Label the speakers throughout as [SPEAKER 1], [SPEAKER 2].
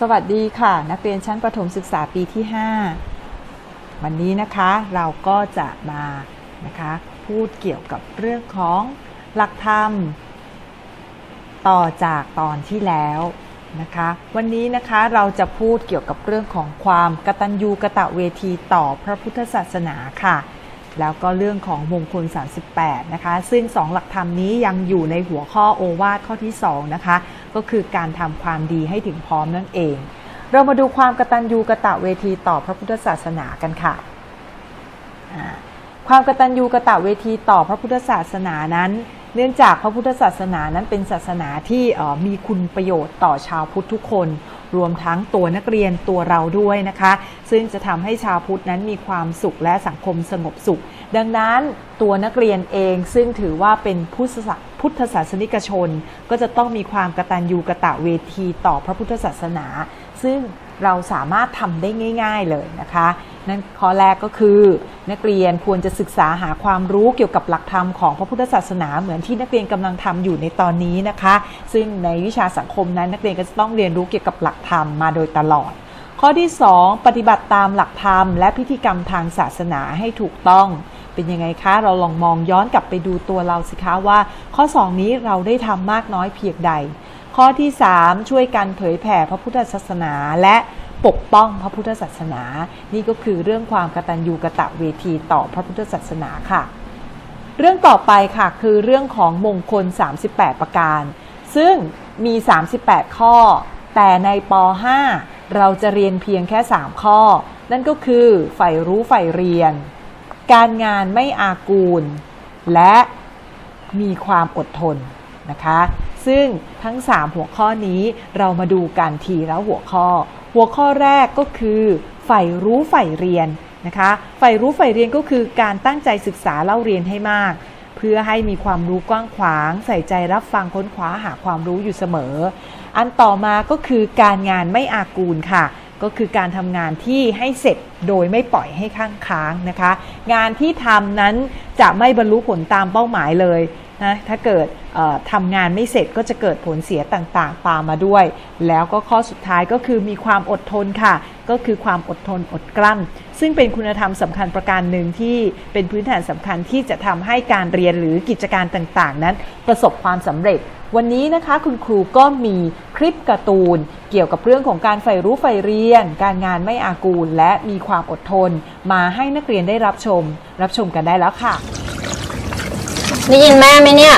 [SPEAKER 1] สวัสดีค่ะ นักเรียนชั้นประถมศึกษาปีที่ 5 วันนี้นะคะเราก็จะมานะคะพูดเกี่ยวกับเรื่องของหลักธรรม ต่อจากตอนที่แล้วนะคะ วันนี้นะคะเราจะพูดเกี่ยวกับเรื่องของความกตัญญูกะตะเวทีต่อพระพุทธศาสนาค่ะ แล้วก็เรื่องของมงคล 38 นะคะ ซึ่งสองหลักธรรมนี้ยังอยู่ในหัวข้อโอวาทข้อที่ 2 นะคะ ก็คือการทำความดีให้ถึงพร้อมนั่นเอง เรามาดูความกตัญญูกะตะเวทีต่อพระพุทธศาสนากันค่ะ ความกตัญญูกะตะเวทีต่อพระพุทธศาสนานั้น เนื่องจากพระพุทธศาสนานั้นเป็นศาสนาที่มีคุณประโยชน์ต่อชาวพุทธทุกคนรวมทั้งตัวนักเรียนตัวเราด้วยนะคะ ซึ่งจะทำให้ชาวพุทธนั้นมีความสุขและสังคมสงบสุข ดังนั้นตัวนักเรียนเองซึ่งถือว่าเป็นพุทธศา พุทธศาสนิกชน ก็จะต้องมีความกตัญญูกะตะเวทีต่อพระพุทธศาสนา ซึ่งเราสามารถทำได้ง่าย ๆเลยนะคะ นั่นข้อแรกก็คือ นักเรียนควรจะศึกษาหาความรู้เกี่ยวกับหลักธรรมของพระพุทธศาสนา เหมือนที่นักเรียนกำลังทำอยู่ในตอนนี้นะคะ ซึ่งในวิชาสังคมนั้นนักเรียนก็จะต้องเรียนรู้เกี่ยวกับหลักธรรมมาโดยตลอด ข้อที่ 2 ปฏิบัติตามหลักธรรม และพิธีกรรมทางศาสนาให้ถูกต้อง เป็นยังไงคะ เราลองมองย้อนกลับไปดูตัวเราสิคะว่า ข้อ 2 นี้เราได้ทำมากน้อยเพียงใด ข้อที่ 3 ช่วยกันเผยแผ่พระพุทธศาสนาและปกป้องพระพุทธศาสนา นี่ก็คือเรื่องความกตัญญูกะตะเวทีต่อพระพุทธศาสนาค่ะ เรื่องต่อไปค่ะคือเรื่องของมงคล 38 ประการ ซึ่งมี 38 ข้อ แต่ในป .5 เราจะเรียนเพียงแค่ 3 ข้อ นั่นก็คือใฝ่รู้ใฝ่เรียน การงานไม่อากูล และมีความอดทนนะคะ ซึ่งทั้ง 3 หัวข้อนี้เรามาดูกันทีละหัวข้อ หัวข้อแรกก็คือใฝ่รู้ใฝ่เรียนนะคะใฝ่รู้ใฝ่เรียนก็คือการตั้งใจศึกษาเล่าเรียนให้มาก เพื่อให้มีความรู้กว้างขวาง ใส่ใจรับฟังค้นคว้าหาความรู้อยู่เสมอ อันต่อมาก็คือการงานไม่อากูลค่ะ ก็คือการทำงานที่ให้เสร็จโดยไม่ปล่อยให้ข้างค้างนะคะ งานที่ทำนั้นจะไม่บรรลุผลตามเป้าหมายเลย นะถ้าเกิดทำงานไม่เสร็จก็จะเกิดผลเสียต่างๆ ตามมาด้วย แล้วก็ข้อสุดท้ายก็คือมีความอดทนค่ะ ก็คือความอดทนอดกลั้น ซึ่งเป็นคุณธรรมสำคัญประการหนึ่งที่เป็นพื้นฐานสำคัญที่จะทำให้การเรียนหรือกิจการต่างๆ นั้นประสบความสำเร็จ วันนี้นะคะคุณครูก็มีคลิปการ์ตูน เกี่ยวกับเรื่องของการใฝ่รู้ใฝ่เรียน การงานไม่อากูล และมีความอดทน มาให้นักเรียนได้รับชม รับชมกันได้แล้วค่ะ
[SPEAKER 2] ได้ยินแม่ไหมเนี่ย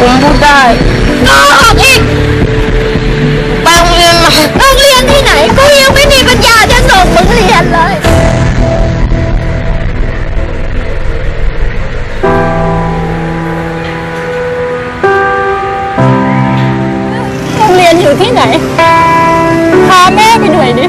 [SPEAKER 3] ผมพูดได้โกหกอีก
[SPEAKER 2] ไปโร
[SPEAKER 3] งเรียนให
[SPEAKER 2] ม่
[SPEAKER 3] โรงเรียนที่ไหนกูยังไม่มีปัญญาจะส่งมึงเรียนเล
[SPEAKER 2] ย โรงเรียน
[SPEAKER 3] อยู่ที่ไหน พาแม่ไป
[SPEAKER 2] หน่อย
[SPEAKER 4] ดิ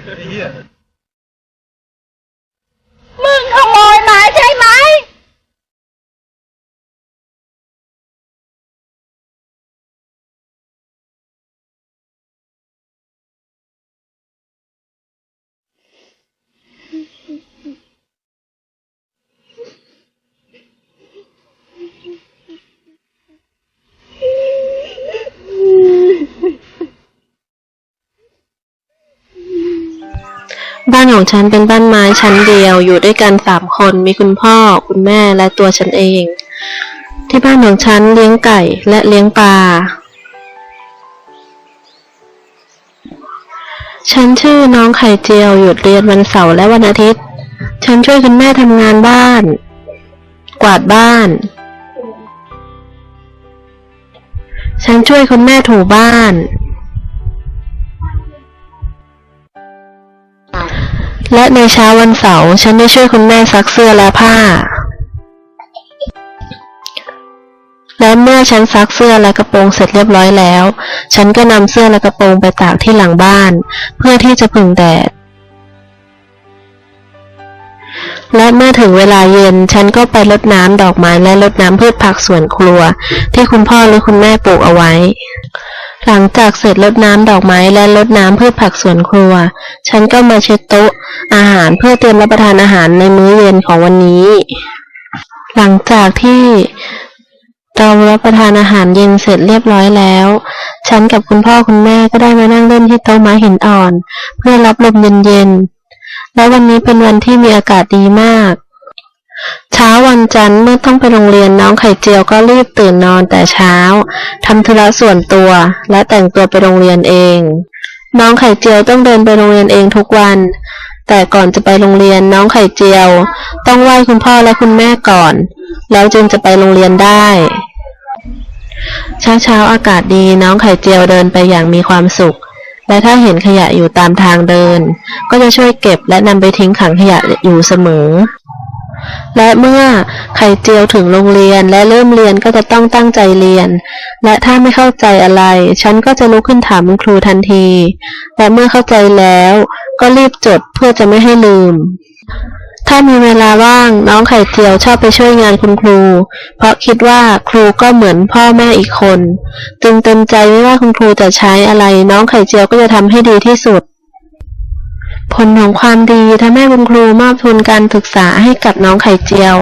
[SPEAKER 4] Here.
[SPEAKER 3] มึงขโมยมาใช่ไหม
[SPEAKER 5] บ้านของฉันเป็นบ้านไม้ชั้นเดียว อยู่ด้วยกันสามคน มีคุณพ่อ คุณแม่ และตัวฉันเอง ที่บ้านของฉันเลี้ยงไก่และเลี้ยงปลา ฉันชื่อน้องไข่เจียว หยุดเรียนวันเสาร์และวันอาทิตย์ ฉันช่วยคุณแม่ทำงานบ้าน กวาดบ้าน ฉันช่วยคุณแม่ถูบ้าน และในเช้าวันเสาร์ฉันได้ช่วยคุณแม่ซักเสื้อและผ้า และเมื่อฉันซักเสื้อและกระโปรงเสร็จเรียบร้อยแล้ว ฉันก็นำเสื้อและกระโปรงไปตากที่หลังบ้าน เพื่อที่จะผึ่งแดด และเมื่อถึงเวลาเย็น ฉันก็ไปรดน้ำดอกไม้และรดน้ำพืชผักสวนครัว ที่คุณพ่อหรือคุณแม่ปลูกเอาไว้ หลังจากเสร็จรดน้ำดอกไม้และรดน้ำพืชผักสวนครัว ฉันก็มาเช็ดโต๊ะอาหารเพื่อเตรียมรับประทานอาหารในมื้อเย็นของวันนี้ หลังจากที่เรารับประทานอาหารเย็นเสร็จเรียบร้อยแล้ว ฉันกับคุณพ่อคุณแม่ก็ได้มานั่งเล่นที่โต๊ะไม้หินอ่อน เพื่อรับลมเย็นๆ และวันนี้เป็นวันที่มีอากาศดีมาก เช้าวันจันทร์เมื่อต้องไปโรงเรียนน้องไข่เจียวก็รีบตื่นนอนแต่เช้าทำธุระส่วนตัว และแต่งตัวไปโรงเรียนเอง น้องไข่เจียวต้องเดินไปโรงเรียนเองทุกวัน แต่ก่อนจะไปโรงเรียนน้องไข่เจียว ต้องไหว้คุณพ่อและคุณแม่ก่อน แล้วจึงจะไปโรงเรียนได้เช้าเช้าๆอากาศดีน้องไข่เจียวเดินไปอย่างมีความสุข และถ้าเห็นขยะอยู่ตามทางเดิน ก็จะช่วยเก็บและนำไปทิ้งขังขยะอยู่เสมอ และเมื่อไข่เจียวถึงโรงเรียนและเริ่มเรียนก็จะต้องตั้งใจเรียน และถ้าไม่เข้าใจอะไร ฉันก็จะลุกขึ้นถามคุณครูทันที และเมื่อเข้าใจแล้ว ก็รีบจดเพื่อจะไม่ให้ลืม ถ้ามีเวลาว่างน้องไข่เจียวชอบไปช่วยงานคุณครู เพราะคิดว่าครูก็เหมือนพ่อแม่อีกคน จึงเต็มใจไม่ว่าคุณครูจะใช้อะไร น้องไข่เจียวก็จะทำให้ดีที่สุด ผลของความดีทำให้คุณครูมอบทุนการศึกษาให้กับน้องไข่เจียว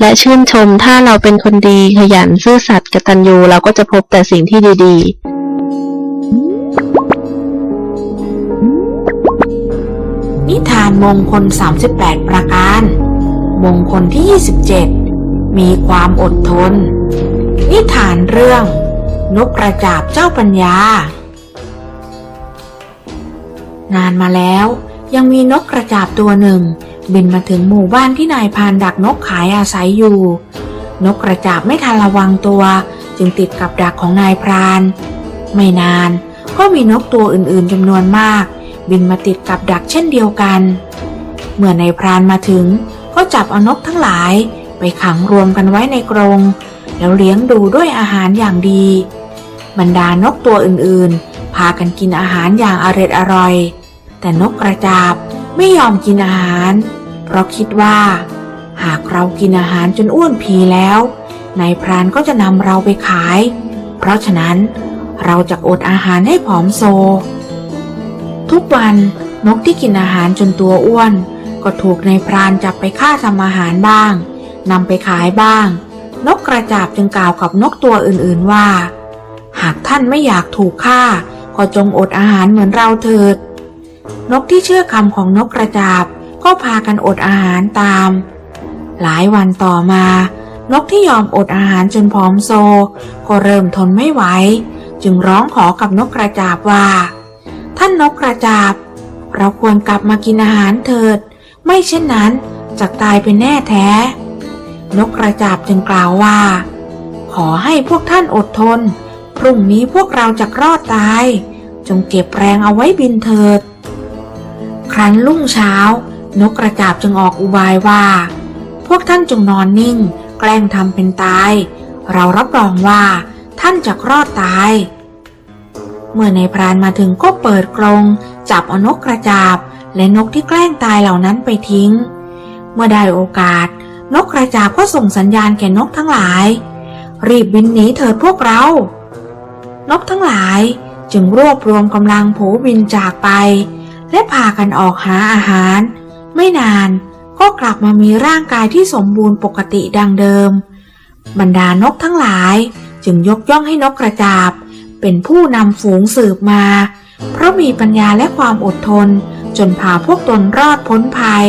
[SPEAKER 5] และชื่นชมถ้าเราเป็นคนดีขยันซื่อสัตย์กตัญญูเราก็จะพบแต่สิ่งที่ดีๆ
[SPEAKER 6] นิทานมงคล 38 ประการ มงคลที่ 27 มีความอดทน นิทานเรื่อง นกกระจาบเจ้าปัญญา นานมาแล้ว ยังมีนกกระจาบตัวหนึ่ง บินมาถึงหมู่บ้านที่นายพรานดักนกขายอาศัยอยู่ นกกระจาบไม่ทันระวังตัว จึงติดกับดักของนายพราน ไม่นานก็มีนกตัวอื่นๆจำนวนมาก บินมาติดกับดักเช่นเดียวกัน เมื่อนายพรานมาถึง ก็จับเอานกทั้งหลาย ไปขังรวมกันไว้ในกรงแล้วเลี้ยงดูด้วยอาหารอย่างดี บรรดานกตัวอื่นๆ พากันกินอาหารอย่างอร็ดอร่อย แต่นกกระจาบไม่ยอมกินอาหาร เพราะคิดว่า หากเรากินอาหารจนอ้วนพีแล้วนายพรานก็จะนำเราไปขาย เพราะฉะนั้นเราจะอดอาหารให้ผอมโซ ทุกวันนกที่กินอาหารจนตัวอ้วน ก็ถูกนายพรานจับไปฆ่าทำอาหารบ้างนำไปขายบ้าง นกกระจาบจึงกล่าวกับนกตัวอื่นๆว่า หากท่านไม่อยากถูกฆ่า ก็จงอดอาหารเหมือนเราเถิด นกที่เชื่อคำของนกกระจาบ ก็พากันอดอาหารตาม หลายวันต่อมา นกที่ยอมอดอาหารจนผอมโซ ก็เริ่มทนไม่ไหว จึงร้องขอกับนกกระจาบว่า ท่านนกกระจาบ เราควรกลับมากินอาหารเถิด ไม่เช่นนั้นจะตายเป็นแน่แท้ นกกระจาบจึงกล่าวว่า ขอให้พวกท่านอดทน พรุ่งนี้พวกเราจะรอดตาย จงเก็บแรงเอาไว้บินเถิด ครั้นรุ่งเช้า นกกระจาบจึงออกอุบายว่า พวกท่านจงนอนนิ่ง แกล้งทำเป็นตาย เรารับรองว่าท่านจะรอดตาย เมื่อในพรานมาถึงก็เปิดกรงจับเอานกกระจาบ และนกที่แกล้งตายเหล่านั้นไปทิ้ง เมื่อได้โอกาส นกกระจาบก็ส่งสัญญาณแก่นกทั้งหลาย รีบบินหนีเถิดพวกเรา นกทั้งหลายจึงรวบรวมกำลังโผบินจากไป และพากันออกหาอาหาร ไม่นานก็กลับมามีร่างกายที่สมบูรณ์ปกติดังเดิม บรรดานกทั้งหลายจึงยกย่องให้นกกระจาบ เป็นผู้นำฝูงสืบมา เพราะมีปัญญาและความอดทนจนพาพวกตนรอดพ้นภัย